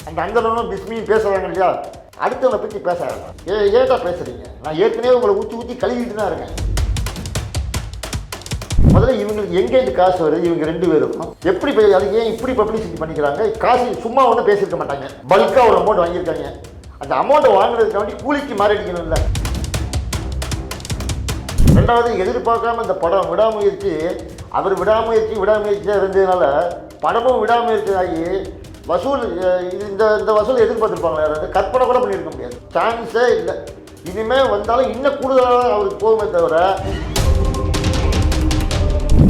அந்த அங்கனும் பிஸ்மியும் பேசுகிறாங்க இல்லையா? அடுத்தவங்களை பற்றி பேசுகிறாங்க ஏ ஏட்டா பேசுகிறீங்க நான் ஏற்கனவே உங்களை ஊற்றி ஊற்றி கழுவிட்டு தான் இருக்கேன். முதல்ல இவங்களுக்கு எங்கேருந்து காசு வருது? இவங்க ரெண்டு பேரும் எப்படி அது ஏன் இப்படி பப்ளிசிட்டி பண்ணிக்கிறாங்க? காசு சும்மா ஒன்றும் பேசியிருக்க மாட்டாங்க. பல்காக ஒரு அமௌண்ட் வாங்கியிருக்காங்க. அந்த அமௌண்ட்டை வாங்குறதுக்காண்டி கூலிக்கு மாறிடிக்கணும்ல ரெண்டாவது எதிர்பார்க்காம இந்த படம் விடாமுயற்சி அவர் விடாமுயற்சி விடாமுயற்சியாக இருந்ததுனால படமும் விடாமுயற்சி ஆகி வசூல் இந்த இந்த வசூல் எதிர்பார்த்துருப்பாங்களா யாராவது கற்பனை கூட பண்ணியிருக்க முடியாது. சான்ஸே இல்லை. இனிமேல் வந்தாலும் இன்னும் கூடுதலாக அவருக்கு போகுமே தவிர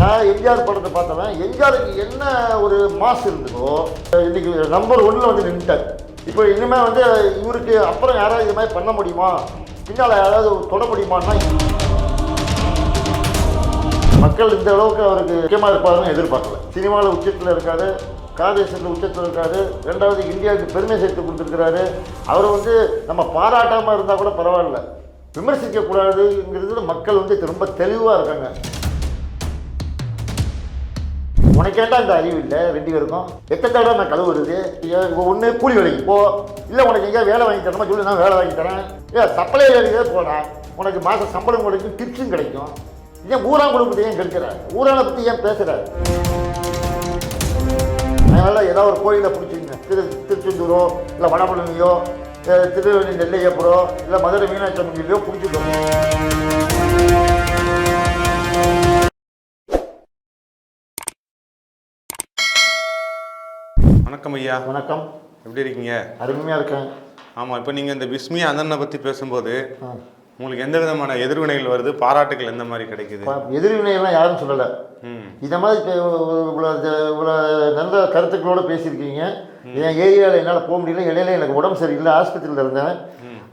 நான் எம்ஜிஆர் படத்தை பார்த்தவன் எம்ஜிஆருக்கு என்ன ஒரு மாஸ் இருந்ததோ இன்னைக்கு நம்பர் ஒன்றில் வந்து நின்றுட்டார் இப்போ இனிமேல் வந்து இவருக்கு அப்புறம் யாராவது இது மாதிரி பண்ண முடியுமா? பின்னால் யாராவது தொட முடியுமான்னா மக்கள் இந்த அளவுக்கு அவருக்கு முக்கியமாக இருப்பாருன்னு எதிர்பார்க்கல. சினிமாவில் உச்சத்தில் இருக்காரு. காதேசத்தில் உச்சத்தில் இருக்காரு ரெண்டாவது இந்தியாவுக்கு பெருமை சேர்த்து கொடுத்துருக்கிறாரு. அவரை வந்து நம்ம பாராட்டாமல் இருந்தால் கூட பரவாயில்ல. விமர்சிக்கக்கூடாதுங்கிறது மக்கள் வந்து ரொம்ப தெளிவாக இருக்காங்க. உனக்கேண்டா இந்த அறிவு இல்லை? ரெண்டு பேருக்கும். எத்தனை தடவை நான் கழுவுறது? ஒன்று கூலி வேலைக்கு போ. இல்லை உனக்கு எங்கேயா வேலை வாங்கி தரணுமா? சொல்லி நான் வேலை வாங்கி தரேன். ஏ சப்ளை வேலைக்கே போடா. உனக்கு மாதம் சம்பளம் கிடைக்கும் டிப்ஸும் கிடைக்கும். ஏன் ஊரான் குடும்பத்தை ஏன் கெடுக்கிற? ஊரானை பற்றி ஏன் பேசுகிற அதனால் ஏதாவது ஒரு கோயிலை பிடிச்சிங்க திரு திருச்செந்தூரோ இல்லை வடபழனியோ திருவள்ளி நெல்லையப்புறோ இல்லை மதுரை மீனாட்சி அம்மன் கோயிலையோ பிடிச்சிக்கோங்க வணக்கம் ஐயா. வணக்கம். எப்படி இருக்கீங்க? அருமையாக இருக்கேன். ஆமாம் இப்போ நீங்கள் இந்த விஸ்மி அண்ணனை பற்றி பேசும்போது. உங்களுக்கு எந்த விதமான எதிர்வினைகள் வருது? பாராட்டுகள் எந்த மாதிரி கிடைக்குது? எதிர்வினையெல்லாம் யாரும் சொல்லலை. இந்த மாதிரி இவ்வளோ இவ்வளோ நல்ல கருத்துக்களோடு பேசியிருக்கீங்க. என் ஏரியாவில் என்னால் போக முடியல. இடையில எனக்கு உடம்பு சரியில்லை. ஆஸ்பத்திரியில் இருந்தேன்.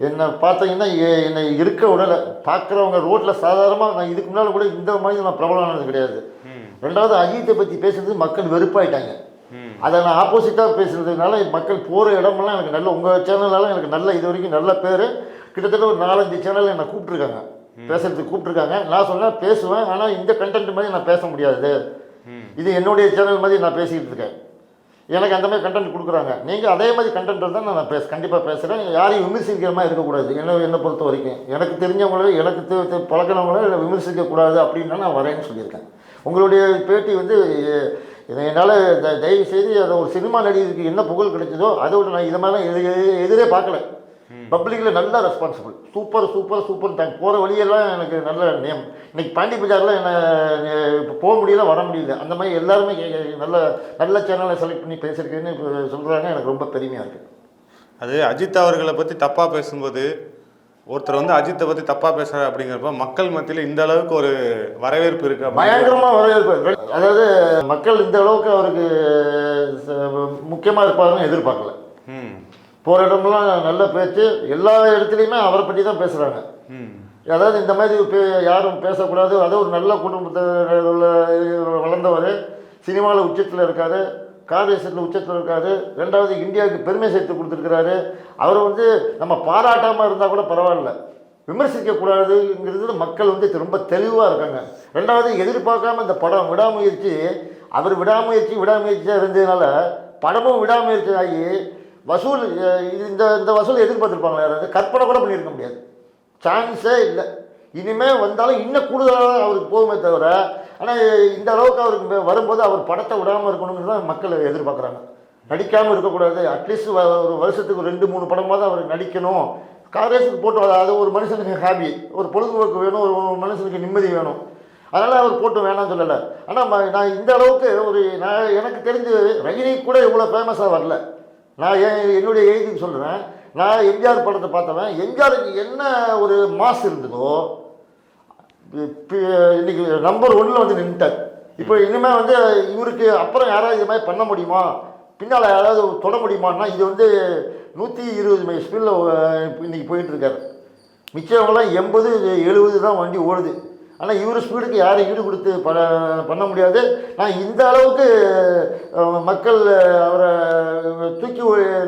என்னை பார்த்தீங்கன்னா என்னை இருக்க விடலை. பார்க்குறவங்க ரோட்டில் சாதாரணமாக நான் இதுக்கு முன்னால் கூட இந்த மாதிரி நான் பிரபலமானது கிடையாது. ரெண்டாவது அஜித்தை பற்றி பேசுறது மக்கள் வெறுப்பாயிட்டாங்க. அதை நான் ஆப்போசிட்டாக பேசுறதுனால மக்கள் போகிற இடமெல்லாம் எனக்கு நல்ல உங்கள் சேனலால எனக்கு நல்ல இது வரைக்கும் நல்ல பேர். கிட்டத்தட்ட ஒரு நாலஞ்சு சேனல் என்னை கூப்பிட்ருக்காங்க பேசுறதுக்கு கூப்பிட்ருக்காங்க நான் சொன்னேன் பேசுவேன் ஆனால் இந்த கண்டென்ட் மாதிரி நான் பேச முடியாது. இது என்னுடைய சேனல் மாதிரி நான் பேசிக்கிட்டு இருக்கேன். எனக்கு அந்த மாதிரி கண்டென்ட் கொடுக்குறாங்க. நீங்கள் அதே மாதிரி கண்டென்ட் தான் நான் பேச கண்டிப்பாக பேசுகிறேன் யாரையும் விமர்சிக்கிற மாதிரி இருக்கக்கூடாது. என்ன என்னை பொறுத்த வரைக்கும். எனக்கு தெரிஞ்சவங்கள எனக்கு பழக்கினவங்கள விமர்சிக்கக்கூடாது அப்படின்னு நான் வரேன்னு சொல்லியிருக்கேன். உங்களுடைய பேட்டி வந்து என்னால் தயவு செய்து அதை ஒரு சினிமா நடிகருக்கு என்ன புகழ் கிடைச்சதோ அதை விட நான் இதை மாதிரிலாம் எது எது- எதிரே பார்க்கல. பப்ளிக்கில் நல்ல responsible super super super thank போகிற வழியெல்லாம் எனக்கு நல்ல நேம் இன்னைக்கு பாண்டி பஜாரில் என்ன இப்போ போக முடியல வர முடியல. அந்த மாதிரி எல்லாருமே நல்ல நல்ல சேனலை செலக்ட் பண்ணி பேசியிருக்கேன்னு இப்போ சொல்கிறாங்க எனக்கு ரொம்ப பெருமையாக இருக்குது அது அஜித் அவர்களை பற்றி தப்பாக பேசும்போது ஒருத்தர் வந்து அஜித்தை பற்றி தப்பாக பேசுகிறார் அப்படிங்கிறப்ப மக்கள் மத்தியில் இந்த அளவுக்கு ஒரு வரவேற்பு இருக்கு? பயங்கரமாக வரவேற்பு. அதாவது மக்கள் இந்த அளவுக்கு அவருக்கு முக்கியமாக இருப்பாருன்னு எதிர்பார்க்கல. போகிற இடமெல்லாம் நல்ல பேச்சு. எல்லா இடத்துலையுமே அவரை பற்றி தான் பேசுகிறாங்க அதாவது இந்த மாதிரி பே- யாரும் பேசக்கூடாது. அது ஒரு நல்ல குடும்பத்தில் வளர்ந்தவர். சினிமாவில் உச்சத்தில் இருக்காரு. காதேசத்தில் உச்சத்தில் இருக்காரு. ரெண்டாவது இந்தியாவுக்கு பெருமை சேர்த்து கொடுத்துருக்கிறாரு. அவரை வந்து நம்ம பாராட்டாமல் இருந்தால் கூட பரவாயில்ல. விமர்சிக்கக்கூடாதுங்கிறது மக்கள் வந்து ரொம்ப தெளிவாக இருக்காங்க. ரெண்டாவது எதிர்பார்க்காம இந்த படம் விடாமுயற்சி அவர் விடாமுயற்சி விடாமுயற்சியாக இருந்ததுனால படமும் விடாமுயற்சி ஆகி வசூல் இது இந்த இந்த வசூல் எதிர்பார்த்துருப்பாங்களா யாராவது? கற்பனை கூட பண்ணியிருக்க முடியாது. சான்ஸே இல்லை. இனிமேல் வந்தாலும் இன்னும் கூடுதலாக அவருக்கு போகுமே தவிர ஆனால் இந்த அளவுக்கு அவருக்கு வரும்போது அவர் படத்தை விடாமல் இருக்கணுங்கிறது தான் மக்கள் எதிர்பார்க்குறாங்க. நடிக்காமல் இருக்கக்கூடாது. அட்லீஸ்ட் ஒரு வருஷத்துக்கு ரெண்டு மூணு படமாவது அவர் நடிக்கணும். காங்கிரஸுக்கு போட்டு அது ஒரு மனுஷனுக்கு ஹாபி ஒரு பொழுதுபோக்கு வேணும் ஒரு ஒரு மனுஷனுக்கு நிம்மதி வேணும். அதனால் அவர் போட்டு வேணாம்னு சொல்லலை. ஆனால் நான் இந்த அளவுக்கு ஒரு நான் எனக்கு தெரிஞ்சு ரஜினி கூட இவ்வளோ ஃபேமஸாக வரல. நான் என் என்னுடைய ஏஜுக்கு சொல்கிறேன் நான் எம்ஜிஆர் படத்தை பார்த்தவன். எம்ஜிஆருக்கு என்ன ஒரு மாஸ் இருந்ததோ இன்னைக்கு நம்பர் ஒன்றில் வந்து நின்றுட்டார் இப்போ இனிமேல் வந்து இவருக்கு அப்புறம் யாராவது இது மாதிரி பண்ண முடியுமா? பின்னால் யாராவது தொட முடியுமான்னா இது வந்து நூற்றி இருபது மைல் ஸ்பீடில் இன்னைக்கு போயிட்டு இருக்காரு. மிச்சவங்களாம் எண்பது எழுபது தான் வண்டி ஓடுது. ஆனால் இவர் ஸ்பீடுக்கு யாரும் ஈடு கொடுத்து ப பண்ண முடியாது. நான் இந்த அளவுக்கு மக்கள் அவரை தூக்கி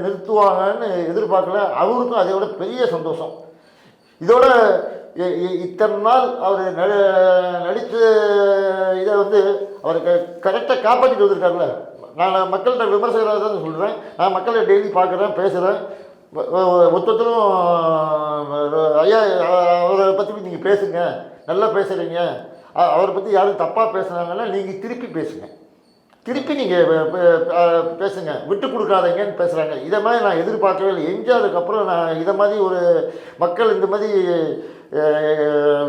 நிறுத்துவாங்கன்னு எதிர்பார்க்கல. அவருக்கும் அதை விட பெரிய சந்தோஷம். இதோட இ- இத்தனை நாள் அவர் நடித்த இதை வந்து அவர் கரெக்டாக காப்பாற்றிட்டு வந்திருக்காருல்ல நான் மக்கள்கிட்ட விமர்சகராக தான் சொல்கிறேன் நான் மக்களை டெய்லி பார்க்குறேன் பேசுகிறேன் மொத்தத்திலும் ஐயா அவரை பற்றி நீங்கள் பேசுங்க. நல்லா பேசுகிறீங்க அவரை பற்றி யாரும் தப்பாக பேசுனாங்கன்னா நீங்கள் திருப்பி பேசுங்க. திருப்பி நீங்கள் பேசுங்க. விட்டு கொடுக்காதீங்கன்னு பேசுகிறாங்க இதை மாதிரி நான் எதிர்பார்க்கவே இல்லை. எம்ஜிஆருக்கு அப்புறம் நான் இதை மாதிரி ஒரு மக்கள் இந்த மாதிரி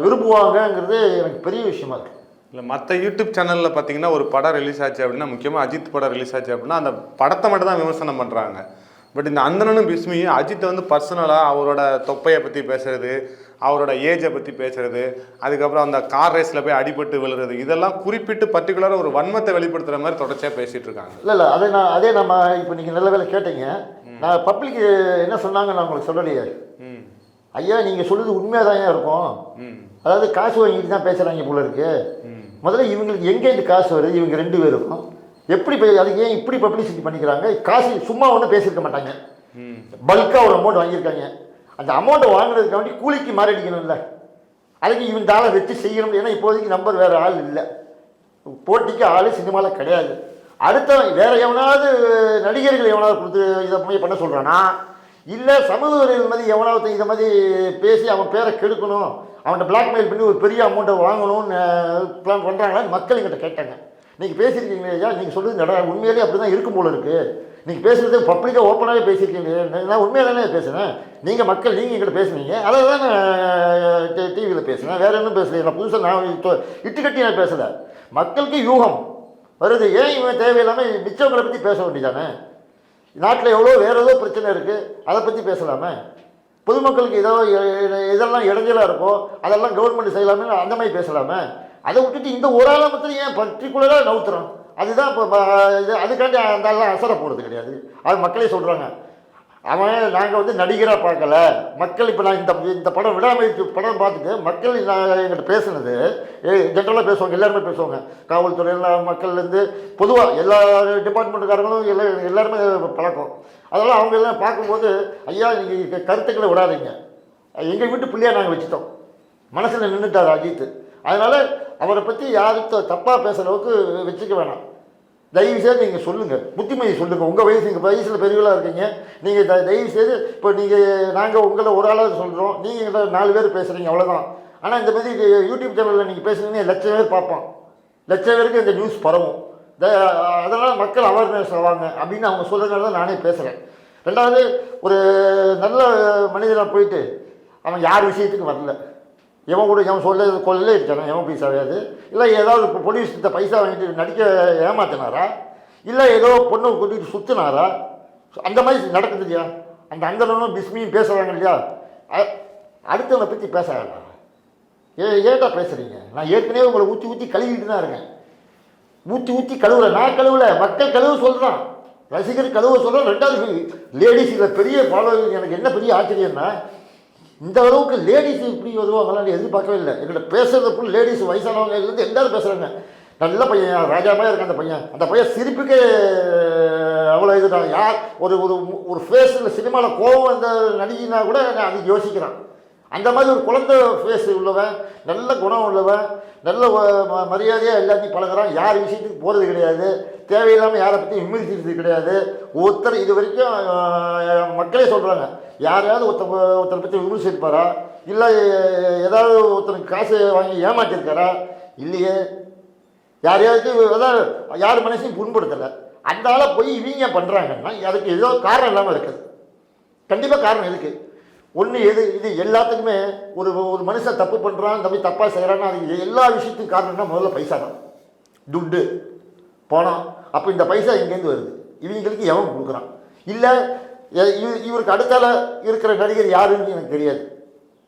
விரும்புவாங்கங்கிறது எனக்கு பெரிய விஷயமா இருக்குது இல்லை மற்ற யூடியூப் சேனலில் பார்த்தீங்கன்னா ஒரு படம் ரிலீஸ் ஆச்சு அப்படின்னா முக்கியமாக அஜித் படம் ரிலீஸ் ஆச்சு அப்படின்னா அந்த படத்தை மட்டும் தான் விமர்சனம் பண்ணுறாங்க பட் இந்த அந்தனனும் பிஸ்மியும் அஜித்தை வந்து பர்சனலாக அவரோட தொப்பையை பற்றி பேசுறது அவரோட ஏஜை பற்றி பேசுறது அதுக்கப்புறம் அந்த கார் ரேஸில் போய் அடிபட்டு விழுறது இதெல்லாம் குறிப்பிட்டு பர்டிகுலராக ஒரு வன்மத்தை வெளிப்படுத்துகிற மாதிரி தொடர்ச்சியாக பேசிகிட்டு இருக்காங்க. இல்லை இல்லை அதே நான் அதே நம்ம இப்போ நீங்கள் நல்ல வேலை கேட்டீங்க. நான் பப்ளிக் என்ன சொன்னாங்க நான் உங்களுக்கு சொல்லலையே. ஐயா நீங்கள் சொல்லுது உண்மையாக தான் இருக்கும் அதாவது காசு வாங்கிட்டு தான் பேசுகிறாங்க போல இருக்கு. முதல்ல இவங்களுக்கு எங்கேருந்து காசு வருது? இவங்க ரெண்டு பேருக்கும். எப்படி அதுக்கு ஏன் இப்படி பப்ளிசிட்டி பண்ணிக்கிறாங்க? காசு சும்மா ஒன்றும் பேசியிருக்க மாட்டாங்க. பல்காக ஒரு அமௌண்ட் வாங்கியிருக்காங்க. அந்த அமௌண்ட்டை வாங்குறதுக்கு வேண்டி கூலிக்கு மாறடிக்கணும்ல அதுக்கு இவன் தாளை வச்சு செய்யணும் ஏன்னா இப்போதைக்கு நம்பர் வேறு ஆள் இல்லை. போட்டிக்கு ஆள் சினிமாவில் கிடையாது. அடுத்தவன் வேற எவனாவது நடிகர்கள் எவனாவது கொடுத்து இதை போய் பண்ண சொல்கிறானா இல்லை சமூக விரோதிகள் மாதிரி எவனாவது இதை மாதிரி பேசி அவன் பேரை கெடுக்கணும் அவன்கிட்ட பிளாக்மெயில் பண்ணி ஒரு பெரிய அமௌண்ட்டை வாங்கணும்னு பிளான் பண்ணுறாங்களான்னு மக்கள் எங்கிட்ட கேட்டாங்க. நீங்கள் பேசியிருக்கீங்களே ஐயா நீங்கள் சொல்கிறது நட உண்மையிலேயே அப்படி தான் இருக்கும் போல இருக்குது நீங்கள் பேசுகிறது பப்ளிக்காக ஓப்பனாகவே பேசியிருக்கீங்க நான் உண்மையாக தானே பேசுனேன்? நீங்கள் மக்கள் நீங்கள் எங்கிட்ட பேசுனீங்க. அதை தான் நான் டிவியில் பேசுனேன். வேறு எதுவும் பேசலையே நான் புதுசாக நான் இட்டு கட்டி நான் பேசலை. மக்களுக்கு யூகம் வருது. ஏன் இவன் தேவையில்லாமல் மிச்சவங்களை பற்றி பேச வேண்டியதானே? நாட்டில் எவ்வளோ வேறு ஏதோ பிரச்சனை இருக்குது அதை பற்றி பேசலாமே? பொதுமக்களுக்கு ஏதோ இதெல்லாம் இடைஞ்சலாக இருக்கோ அதெல்லாம் கவர்மெண்ட் செய்யலாமே அந்த மாதிரி பேசலாமே? அதை விட்டுட்டு இந்த ஒரு ஆளை மட்டும் ஏன் பர்டிகுலராக நவுத்துறோம் அதுதான் இப்போ இது அதுக்காண்டி அந்த எல்லாம் அசரை போடுறது கிடையாது. அது மக்களே சொல்கிறாங்க அவன் நாங்கள் வந்து நடிகராக பார்க்கல. மக்கள் இப்போ நான் இந்த இந்த படம் விடாமல் படம் பார்த்துட்டு மக்கள் நான் எங்கிட்ட பேசுனது ஜென்ரலாக பேசுவாங்க எல்லாருமே பேசுவாங்க. காவல்துறையில் மக்கள்லேருந்து பொதுவாக எல்லா டிபார்ட்மெண்ட்டுக்காரங்களும் எல்லா எல்லாருமே பழக்கம். அதெல்லாம் அவங்க எல்லாம் பார்க்கும்போது ஐயா நீங்கள் கருத்துக்களை விடாதீங்க. எங்கள் வீட்டு பிள்ளையாக நாங்கள் வச்சுட்டோம். மனசில் நின்றுட்டார் அஜித். அதனால் அவரை பற்றி யாரும் தப்பாக பேசுகிற அளவுக்கு வச்சுக்க வேணாம். தயவு செய்து நீங்கள் சொல்லுங்கள் புத்திமதி சொல்லுங்கள் உங்கள் வயசு எங்கள் வயசில் பெரியவளாக இருக்கீங்க. நீங்கள் த தயவு செய்து இப்போ நீங்கள் நாங்கள் உங்களை ஒரு ஆளாக சொல்கிறோம் நீங்கள் நாலு பேர் பேசுகிறீங்க அவ்வளோதான் ஆனால் இந்த மாதிரி யூடியூப் சேனலில் நீங்கள் பேசுனீங்கன்னா லட்சம் பேர் பார்ப்பான். லட்சம் பேருக்கு இந்த நியூஸ் பரவும். த அதனால் மக்கள் அவேர்னஸ் ஆவாங்க. அப்படின்னு அவங்க சொல்கிறதுனால தான் நானே பேசுகிறேன் ரெண்டாவது ஒரு நல்ல மனிதனாக போயிட்டு அவன் யார் விஷயத்துக்கு வரல. இவன் கூட இவன் சொல்ல கொள்ளலே இருக்கானா இவன் பைசா வேறு இல்லை ஏதாவது இப்போ போலீஸ் இந்த பைசா வாங்கிட்டு நடிக்க ஏமாத்தினாரா? இல்லை ஏதோ பொண்ணை கூட்டிகிட்டு சுற்றினாரா அந்த மாதிரி நடக்குது இல்லையா? அந்த அந்தனும் பிஸ்மியும் பேசுகிறாங்க இல்லையா? அடுத்தவனை பற்றி பேச வேண்டாம் ஏ ஏன்டா பேசுகிறீங்க நான் ஏற்கனவே உங்களை ஊற்றி ஊற்றி கழுவிட்டு தான் இருக்கேன். ஊற்றி ஊற்றி கழுவுல. நான் கழுவுல. மக்கள் கழுவு சொல்கிறான் ரசிகர் கழுவ சொல்கிறேன் ரெண்டாவது லேடிஸ் இதில் பெரிய ஃபாலோவிங் எனக்கு என்ன பெரிய ஆச்சரியம்னா இந்த அளவுக்கு லேடிஸ் இப்படி வருவாங்களான்னு எதிர்பார்க்கவே இல்லை. எங்கிட்ட பேசுறது ஃபுல் லேடிஸ் வயசானவங்க இருந்து எல்லாரும் பேசுகிறாங்க நல்ல பையன் ராஜா இருக்க அந்த பையன். அந்த பையன் சிரிப்புக்கே அவ்வளோ இதுதான் யார்? ஒரு ஒரு ஒரு ஃபேஸில் சினிமாவில் கோபம் வந்த நடிகினா கூட நான் அதுக்கு யோசிக்கிறான். அந்த மாதிரி ஒரு குழந்தை ஃபேஸ் உள்ளவன் நல்ல குணம் உள்ளவன் நல்ல வ- ம- மரியாதையாக எல்லாத்தையும் பழகுறான். யார் விஷயத்துக்கு போகிறது கிடையாது. தேவையில்லாமல் யாரை பற்றி விமர்சிக்கிறது கிடையாது. ஒருத்தர் இது வரைக்கும் மக்களே சொல்கிறாங்க யாரையாவது ஒருத்தர் ஒருத்தரை பற்றி விமர்சிப்பாரா? இல்லை ஏதாவது ஒருத்தருக்கு காசு வாங்கி ஏமாற்றிருக்காரா இல்லையே. யாரையாவது அதான் யார் மனசையும் புண்படுத்தலை. அந்த ஆளை போய் இவங்க பண்ணுறாங்கன்னா அதுக்கு ஏதோ காரணம் இல்லாமல் இருக்குது. கண்டிப்பாக காரணம் இருக்குது ஒன்று எது? இது எல்லாத்துக்குமே ஒரு ஒரு மனுஷன் தப்பு பண்ணுறான் தம்பி தப்பாக செய்கிறான்னா அது எல்லா விஷயத்துக்கும் காரணம்னா முதல்ல பைசா தான் துட்டு. பணம் அப்போ இந்த பைசா எங்கேருந்து வருது. இவங்களுக்கு எவன் கொடுக்குறான்? இல்லை இவருக்கு அடுத்தால இருக்கிற நடிகர் யாருன்னு எனக்கு தெரியாது.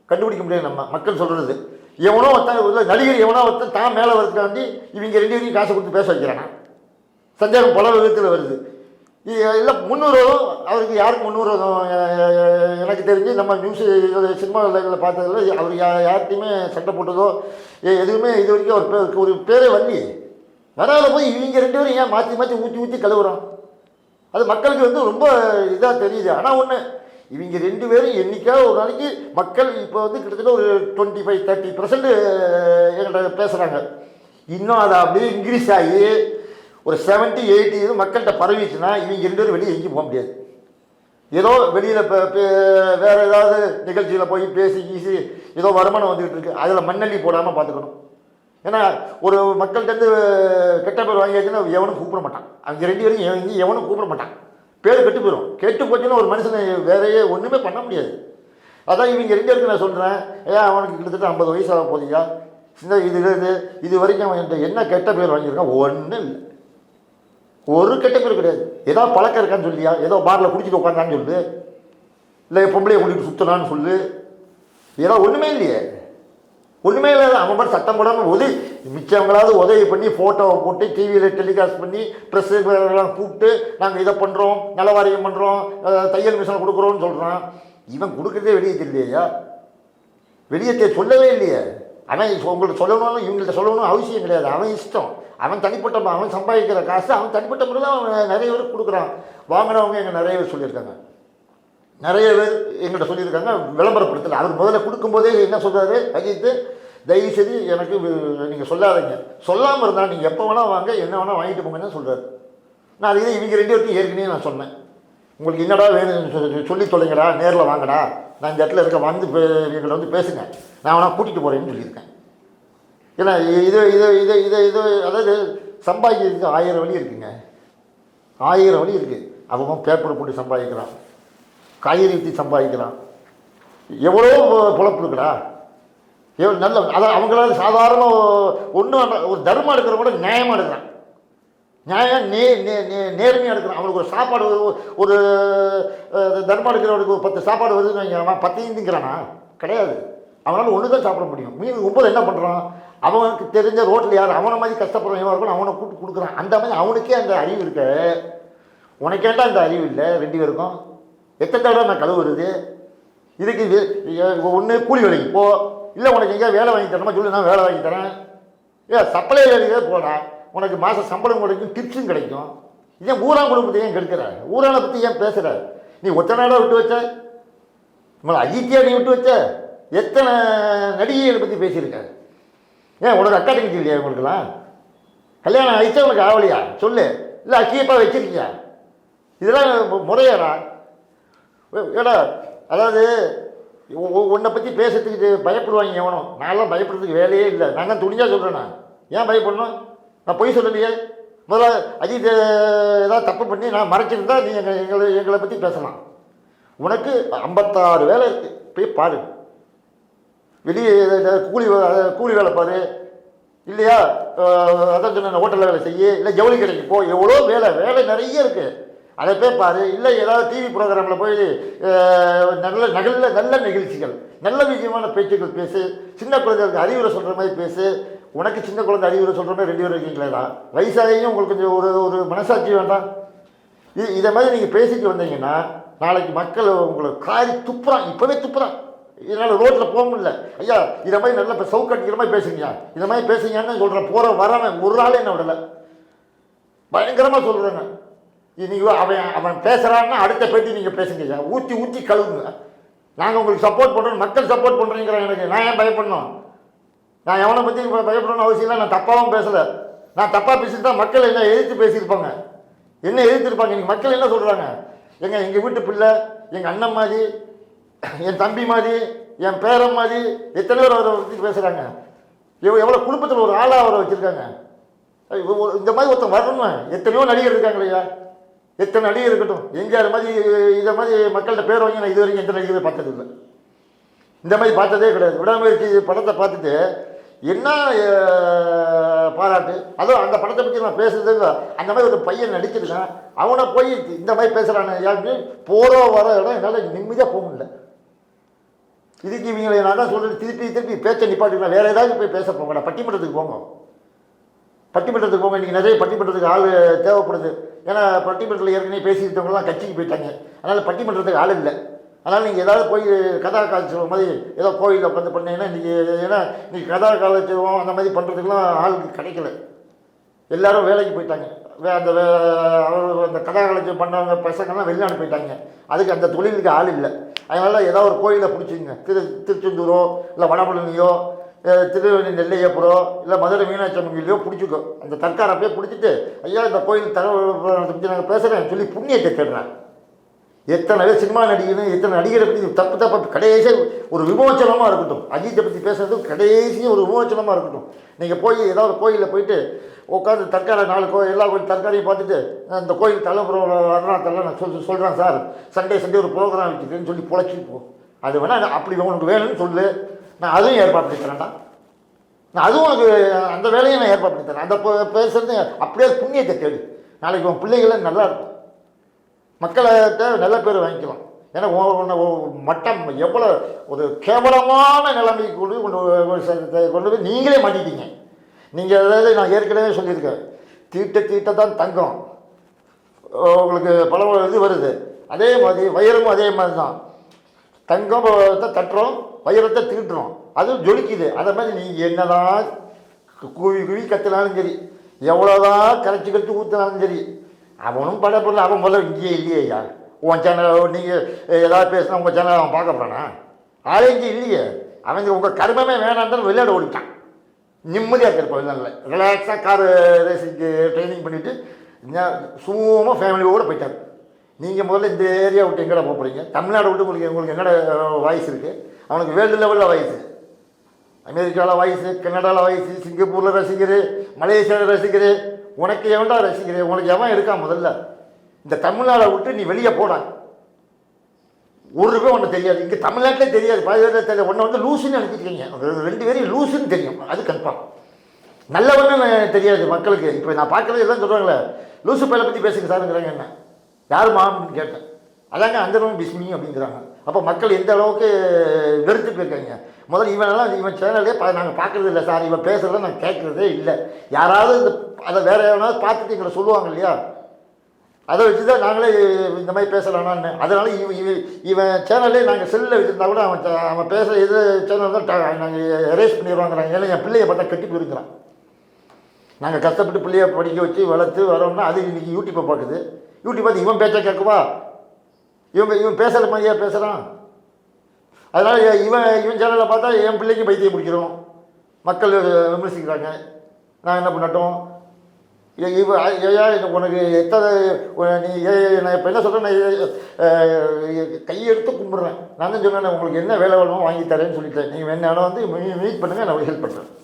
கண்டுபிடிக்க முடியாது நம்ம. மக்கள் சொல்கிறது எவனோ ஒருத்தன் இல்லை நடிகர் எவனோ ஒருத்தன் தான் மேலே வரதுக்காண்டி இவங்க ரெண்டு பேரையும் காசை கொடுத்து பேச வைக்கிறானா? சந்தேகம் பல விதத்தில் வருது. இல்லை முன்னுரிதம் அவருக்கு யாருக்கு முன்னுரிதம் எனக்கு தெரிஞ்சு நம்ம நியூஸ் சினிமா இதில் பார்த்ததில் அவர் யார் யார்கிட்டையுமே சண்டை போட்டதோ எதுவுமே இது வரைக்கும் அவர் பேர் ஒரு பேரே வரலையே. வராத போய் இவங்க ரெண்டு பேரும் ஏன் மாற்றி மாற்றி ஊற்றி ஊற்றி கழுவுறோம் அது மக்களுக்கு வந்து ரொம்ப இதாக தெரியுது. ஆனால் ஒன்று இவங்க ரெண்டு பேரும் என்றைக்காவது ஒரு நாளைக்கு மக்கள் இப்போ வந்து கிட்டத்தட்ட ஒரு டுவெண்ட்டி ஃபைவ் தேர்ட்டி பர்சன்ட் எங்கள்கிட்ட பேசுகிறாங்க இன்னும் அதை அப்படியே இன்க்ரீஸ் ஆகி ஒரு செவன்ட்டி எயிட்டி இது மக்கள்கிட்ட பரவிச்சுன்னா இவங்க ரெண்டு பேரும் வெளியே எங்கேயும் போக முடியாது. ஏதோ வெளியில் இப்போ வேறு ஏதாவது நிகழ்ச்சியில் போய் பேசி கீசி ஏதோ வருமானம் வந்துக்கிட்டு இருக்கு. அதில் மண்ணள்ளி போடாமல் பார்த்துக்கணும். ஏன்னா ஒரு மக்கள்கிட்ட கெட்ட பேர் வாங்கியாச்சுன்னா எவனும் கூப்பிட மாட்டான். அவங்க ரெண்டு பேரும் எவன் எவனும் கூப்பிட மாட்டான். பேர் கெட்டு போயிடும் கெட்டு போச்சுன்னா ஒரு மனுஷனை வேறையே ஒன்றுமே பண்ண முடியாது. அதான் இவங்க ரெண்டு பேருக்கு நான் சொல்கிறேன் ஏன் அவனுக்கு கிட்டத்தட்ட ஐம்பது வயசு ஆக போதியா சின்ன இது இது இது. வரைக்கும் அவன் என்கிட்ட என்ன கெட்ட பேர் வாங்கியிருக்கான்? ஒன்றும் இல்லை. ஒரு கெட்ட பேர் கிடையாது. ஏதோ பழக்கம் இருக்கான்னு சொல்லியா? ஏதோ பாரில் குடிச்சிட்டு உட்காந்தான்னு சொல்லு. இல்லை பொம்பளையை கூட்டிட்டு சுற்றலான்னு சொல்லு. ஏதோ ஒன்றுமே இல்லையே. ஒன்றுமே இல்லை அவன் பாட்டு சட்டம் போடாமல் உதவி மிச்சவங்களாவது உதவி பண்ணி ஃபோட்டோவை போட்டு டிவியில் டெலிகாஸ்ட் பண்ணி ப்ரெஸ்ஸுலாம் கூப்பிட்டு நாங்கள் இதை பண்ணுறோம் நலவாரியம் பண்ணுறோம் தையல் மிஷின் கொடுக்குறோன்னு சொல்கிறான் இவன் கொடுக்குறதே வெளியே தெரியலையா? வெளியே சொல்லவே இல்லையே. அவன் இப்போ உங்களுக்கு சொல்லணும்னு இவங்கள்ட்ட சொல்லணும்னு அவசியம் கிடையாது. அவன் இஷ்டம். அவன் தனிப்பட்ட அவன் சம்பாதிக்கிற காசு அவன் தனிப்பட்ட முறையில் அவன் நிறைய பேருக்கு கொடுக்குறான். வாங்கினவங்க எங்கள் நிறைய பேர் சொல்லியிருக்காங்க. நிறைய பேர் எங்கள்கிட்ட சொல்லியிருக்காங்க விளம்பரப்படுத்தலை. அவர் முதல்ல கொடுக்கும்போதே என்ன சொல்கிறாரு அஜித்து? தயவு செய்து எனக்கு நீங்கள் சொல்லாதீங்க. சொல்லாமல் இருந்தால் நீங்கள் எப்போ வேணால் வாங்க என்ன வேணால் வாங்கிட்டு போங்கன்னு சொல்கிறார் நான் அதே இவங்க ரெண்டு பேர்த்தையும் ஏற்கனவே நான் சொன்னேன். உங்களுக்கு என்னடா வேணும் சொல்லி- சொல்லி தொலைங்கடா நேரில் வாங்கடா. நான் இந்த இடத்துல இருக்க வந்து எங்களை வந்து பேசுங்க. நான் வேணா கூட்டிகிட்டு போகிறேன்னு சொல்லியிருக்கேன். ஏன்னா இது இது இது இது இது அதாவது சம்பாதிக்கிறதுக்கு ஆயிரம் வழி இருக்குங்க. ஆயிரம் வழி இருக்குது அவன் பேப்பர் போட்டு சம்பாதிக்கிறான். காய்கறி விற்று சம்பாதிக்கிறான். எவ்வளோ பொழப்பு இருக்குடா. எவ்வளோ நல்ல அதான் அவங்களால சாதாரண ஒன்றும் ஒரு தர்மம் எடுக்கிற கூட நியாயமாக எடுக்கிறான். நியாயம் நே நே நே- நேர்மையாக எடுக்கிறான். அவனுக்கு ஒரு சாப்பாடு ஒரு- தர்மம் எடுக்கிறவனுக்கு ஒரு பத்து சாப்பாடு வருதுன்னு வைங்க. அவன் பத்தையும் திங்கிறானா கிடையாது. அவனால் ஒன்று தான் சாப்பிட முடியும். மீன் ஒம்பது என்ன பண்ணுறான் அவனுக்கு தெரிஞ்ச ரோட்டில் யார் அவனை மாதிரி கஷ்டப்படுறவன் இருக்கணும். அவனை கூப்பிட்டு கொடுக்குறான். அந்த மாதிரி அவனுக்கே அந்த அறிவு இருக்கு. உனக்கேண்டா அந்த அறிவு இல்லை? ரெண்டு பேருக்கும். எத்தனை தடவை நான் கழுவுறது? இதுக்கு இது ஒன்று கூலி வேலைக்கு போ. இல்லை உனக்கு எங்கேயா வேலை வாங்கி தரணுமா? சொல்லி நான் வேலை வாங்கி தரேன். ஏ சப்ளை வேலையே போடா. உனக்கு மாதம் சம்பளம் கிடைக்கும் டிப்ஸும் கிடைக்கும். ஏன் ஊரான் குடும்பத்தை ஏன் கெடுக்கிற? ஊரானை பற்றி ஏன் பேசுகிற நீ ஒத்த நாடாக விட்டு வச்ச? உங்களை அஜித்தியா நீ விட்டு வச்ச? எத்தனை நடிகைகளை பற்றி பேசியிருக்க? ஏன் உனக்கு அக்கா தங்கச்சி இல்லையா உங்களுக்குலாம் கல்யாணம் ஆயிடுச்சா? உனக்கு ஆவலையா சொல்லு. இல்லை அக்கியப்பா வச்சிருக்கியா? இதெல்லாம் மு- முறையாடா. ஏடா அதாவது உன்னை பற்றி பேசுறதுக்கு பயப்படுவாங்க எவனும். நான்லாம் பயப்படுறதுக்கு வேலையே இல்லை. நான் தான் துணியாக சொல்கிறேன் நான். ஏன் பயப்படணும்? நான் பொய் சொல்லலையே. முதல்ல அஜித் ஏதாவது தப்பு பண்ணி நான் மறைச்சிருந்தா நீ எங்கள் எங்களை எங்களை பற்றி பேசலாம். உனக்கு ஐம்பத்தாறு வேலை போய் பாரு. வெளியே கூலி கூலி வேலை பாரு. இல்லையா? அதான் சொன்ன ஹோட்டலில் வேலை செய்ய. இல்லை ஜவுளி கடைக்கு போ. எவ்வளோ வேலை. வேலை நிறைய இருக்குது அதை போய் பாரு. இல்லை ஏதாவது டிவி ப்ரோக்ராமில் போய் நல்ல நல்ல நல்ல நிகழ்ச்சிகள் நல்ல விஷயமான பேச்சுக்கள் பேசு. சின்ன குழந்தைகளுக்கு அறிவுரை சொல்கிற மாதிரி பேசு. உனக்கு சின்ன குழந்தை அறிவுரை சொல்கிற மாதிரி ரெண்டு பேரும் இருக்கீங்களேடா வயசாகியும் உங்களுக்கு கொஞ்சம் ஒரு ஒரு மனசாட்சி வேண்டாம். இது இதை மாதிரி நீங்கள் பேசிட்டு வந்தீங்கன்னா நாளைக்கு மக்கள் உங்களை காரி துப்புறான். இப்போவே துப்புறான். இதனால் ரோட்டில் போக முடியல. ஐயா இதை மாதிரி நல்லா இப்போ சவுக்கடிக்கிற மாதிரி பேசுங்க இதை மாதிரி பேசுங்கன்னு சொல்கிறேன் போகிற வரவன் ஒரு நாள் என்ன விடலை. பயங்கரமாக சொல்கிறேங்க இனி அவன் அவன் பேசுகிறான்னா அடுத்த பேட்டி நீங்கள் பேசுங்க. ஊற்றி ஊற்றி கழுவுங்க. நாங்கள் உங்களுக்கு சப்போர்ட் பண்ணுறோம் மக்கள் சப்போர்ட் பண்ணுறீங்கிறாங்க எனக்கு? நான் ஏன் பயப்படணும்? நான் எவனை பற்றி பயப்படணும்னு அவசியம் இல்லை. நான் தப்பாகவும் பேசலை. நான் தப்பாக பேசிட்டு தான் மக்கள் என்ன எதிர்த்து பேசியிருப்பாங்க. என்ன எதிர்த்திருப்பாங்க? இன்றைக்கி மக்கள் என்ன சொல்கிறாங்க எங்கள் எங்கள் வீட்டு பிள்ளை எங்கள் அண்ணன் மாதிரி என் தம்பி மாதிரி என் பேரன் மாதிரி எத்தனை பேர் அவரை பற்றி பேசுகிறாங்க எவ்வளோ எவ்வளோ குடும்பத்தில் ஒரு ஆளாக அவரை வச்சுருக்காங்க? இந்த மாதிரி ஒருத்தன் வரணும் எத்தனையோ நடிகர் இருக்காங்க இல்லையா எத்தனை அடி இருக்கட்டும். எம்ஜிஆர் மாதிரி இதை மாதிரி மக்கள்கிட்ட பேர் வாங்கி நான் இது வரைக்கும் எந்த நடிகரை பார்த்தது இல்லை. இந்த மாதிரி பார்த்ததே கிடையாது. விடாமுயற்சி படத்தை பார்த்துட்டு என்ன பாராட்டு? அதுவும் அந்த படத்தை பற்றி நான் பேசுறது இல்லை. அந்த மாதிரி ஒரு பையன் நடிச்சிருக்கேன். அவனை போய் இந்த மாதிரி பேசுகிறானே யாருக்கு போகிற வர இடம் என்னால் நிம்மதியாக போக முடியல. இதுக்கு இவங்களை நான் தான் சொல்கிறேன் திருப்பி திருப்பி பேச்சை நிப்பாட்டுக்கலாம். வேறு ஏதாவது போய் பேச போங்கடா. பட்டிமன்றத்துக்கு போங்க. பட்டிமன்றத்துக்கு போங்க இன்றைக்கி நிறைய பட்டிமன்றத்துக்கு ஆள் தேவைப்படுது. ஏன்னா பட்டிமன்றத்தில் ஏற்கனவே பேசிக்கிட்டவங்களாம் கட்சிக்கு போயிட்டாங்க. அதனால் பட்டிமன்றத்துக்கு ஆள் இல்லை. அதனால் நீங்கள் ஏதாவது போய் கதா காலட்சேபம் மாதிரி ஏதோ கோயிலில் உட்காந்து பண்ணீங்கன்னா இன்றைக்கி ஏன்னா இன்றைக்கி கதா காலட்சேபம் அந்த மாதிரி பண்ணுறதுக்குலாம் ஆளுக்கு கிடைக்கல. எல்லாரும் வேலைக்கு போயிட்டாங்க. வே அந்த வே அவர் அந்த கதா காலட்சேபம் பண்ணவங்க பசங்கள்லாம் வெளிநாடு போயிட்டாங்க. அதுக்கு அந்த தொழிலுக்கு ஆள் இல்லை. அதனால் ஏதாவது ஒரு கோயிலை பிடிச்சிங்க திரு திருச்செந்தூரோ இல்லை வடபழனியோ திருவண்ணி நெல்லையப்புறம் இல்லை மதுரை மீனாட்சி அம்மன் கோயிலையோ பிடிச்சிக்கோ. அந்த தற்காரை அப்படியே பிடிச்சிட்டு ஐயா இந்த கோயில் தகவல் பற்றி நாங்கள் பேசுகிறேன் சொல்லி புண்ணியத்தை தேடுறேன் எத்தனை பேர் சினிமா நடிகனும் எத்தனை நடிகரை பற்றி தப்பு தப்பு கடைசியாக ஒரு விமோச்சனமாக இருக்கட்டும். அஜித்தை பற்றி பேசுறது கடைசியும் ஒரு விமோச்சனமாக இருக்கட்டும். நீங்கள் போய் ஏதாவது கோயிலில் போயிட்டு உட்காந்து தற்காரை நாலு கோயில் எல்லா கோயில் தற்காரையும் பார்த்துட்டு இந்த கோயில் தலைப்புறம் அருணாத்தெல்லாம் நான் சொல் சொல்கிறேன் சார். சண்டே சண்டே ஒரு ப்ரோக்ராம் வச்சுருக்கேன்னு சொல்லி பொழைச்சிட்டு போ. அது வேணால் அப்படி உனக்கு வேணும்னு சொல்லு. நான் அதுவும் ஏற்பாடு பண்ணி தரேன்டா. நான் அதுவும் உனக்கு அந்த வேலையை நான் ஏற்பாடு பண்ணி தரேன். அந்த பேசுறது அப்படியே புண்ணியத்தை தேடி. நாளைக்கு உன் பிள்ளைகளை நல்லா இருக்கும். மக்கள்கிட்ட நல்ல பேர் வாங்கிக்கலாம். ஏன்னா மட்டம் எவ்வளோ ஒரு கேவலமான நிலைமைக்கு கொண்டு கொண்டு கொண்டு போய் நீங்களே மாட்டிட்டீங்க நீங்கள் அதாவது நான் ஏற்கனவே சொல்லியிருக்கேன். தீட்ட தீட்ட தான் தங்கம். உங்களுக்கு பல இது வருது. அதே மாதிரி வயிறும் அதே மாதிரி தான். தங்கம் தட்டுறோம் வைரத்தை திருட்டுறோம். அதுவும் ஜொலிக்குது. அதை மாதிரி நீங்கள் என்னதான் குவி குவி கத்தினாலும் சரி எவ்வளோதான் கரைச்சி கரைச்சி ஊற்றினாலும் சரி அவனும் படப்படல அவன் முதல்ல இங்கேயே இல்லையே ஐயா. உன் சேனல் நீங்கள் ஏதாவது பேசினா உங்கள் சேனல் அவன் பார்க்க போகிறானா ஆளே இங்கே இல்லையே. அவங்க உங்கள் கர்மமே வேணான்னு விளையாட ஓடிட்டான். நிம்மதியாக இருப்பான் இல்லை ரிலாக்ஸாக கார் ரேசிங்க்கு ட்ரைனிங் பண்ணிவிட்டு சும்மா ஃபேமிலியோடு போயிட்டார். நீங்கள் முதல்ல இந்த ஏரியா விட்டு எங்கடா போக போகிறீங்க தமிழ்நாடு விட்டு உங்களுக்கு உங்களுக்கு என்னடா வாய்ஸ் இருக்குது அவனுக்கு வேர்ல்டு லெவலில் வாய்ஸ் அமெரிக்காவில் வாய்ஸ் கனடாவில் வாய்ஸ் சிங்கப்பூரில் ரசிகர் மலேசியாவில் ரசிகர் உனக்கு எவன்டா ரசிகர் உனக்கு எவன் இருக்கான் முதல்ல? இந்த தமிழ்நாடை விட்டு நீ வெளியே போடா. ஒரு ரூபாய் ஒன்று தெரியாது. இங்கே தமிழ்நாட்டிலே தெரியாது. பாதி பேர் தெரியாது ஒன்று வந்து லூசுன்னு நினச்சிருக்கீங்க ரெண்டு பேரும் லூசுன்னு தெரியும். அது கன்ஃபார்ம் நல்லவன்னு தெரியாது மக்களுக்கு. இப்போ நான் பார்க்குறது எல்லாம் சொல்கிறாங்களே லூசு பையலை பற்றி பேசுங்க சாருங்கிறாங்க என்ன? யார் அப்படின்னு கேட்டேன். அதாங்க அந்தரவன் பிஸ்மி அப்படிங்கிறாங்க. அப்போ மக்கள் எந்த அளவுக்கு வெறுத்து போயிருக்காங்க? முதல்ல இவனெல்லாம் இவன் சேனலே பா நாங்கள் பார்க்குறது இல்லை சார். இவன் பேசுகிறத நாங்கள் கேட்குறதே இல்லை. யாராவது இந்த அதை வேறு எவனாவது பார்த்துட்டு எங்களை சொல்லுவாங்க இல்லையா? அதை வச்சு தான் நாங்களே இந்த மாதிரி பேசலாம்னு அதனால் இவன் இவன் இவன் சேனல்லே நாங்கள் செல்லில் வச்சுருந்தா கூட அவன் அவன் பேசுகிற இது சேனல் தான் நாங்கள் எரேஸ் பண்ணிடுவாங்கிறாங்க ஏன்னா என் பிள்ளைய பார்த்தா கட்டி போயிருக்கிறான். நாங்கள் கஷ்டப்பட்டு பிள்ளைய படிக்க வச்சு வளர்த்து வரோம்னா அது இன்றைக்கி யூடியூப்பை பார்க்குது. யூடியூப் பார்த்து இவன் பேச்சை கேட்குவா? இவன் இவன் பேசுகிற மாதிரியா பேசுகிறான் அதனால் இவன் இவன் சேனலை பார்த்தா என் பிள்ளைக்கு பைத்தியம் பிடிக்கிறோம் மக்கள் விமர்சிக்கிறாங்க. நான் என்ன பண்ணட்டும்? இவ ஏயா உனக்கு எத்தனை நீ ஏ நான் இப்போ என்ன சொல்கிறேன் கையெடுத்து கும்பிட்றேன். நான் தான் சொன்னேன் உங்களுக்கு என்ன வேலை வேணுமோ வாங்கி தரேன்னு சொல்லிட்டேன். நீங்கள் வேணாலும் வந்து மீட் பண்ணுங்கள் நான் ஹெல்ப் பண்ணுறேன்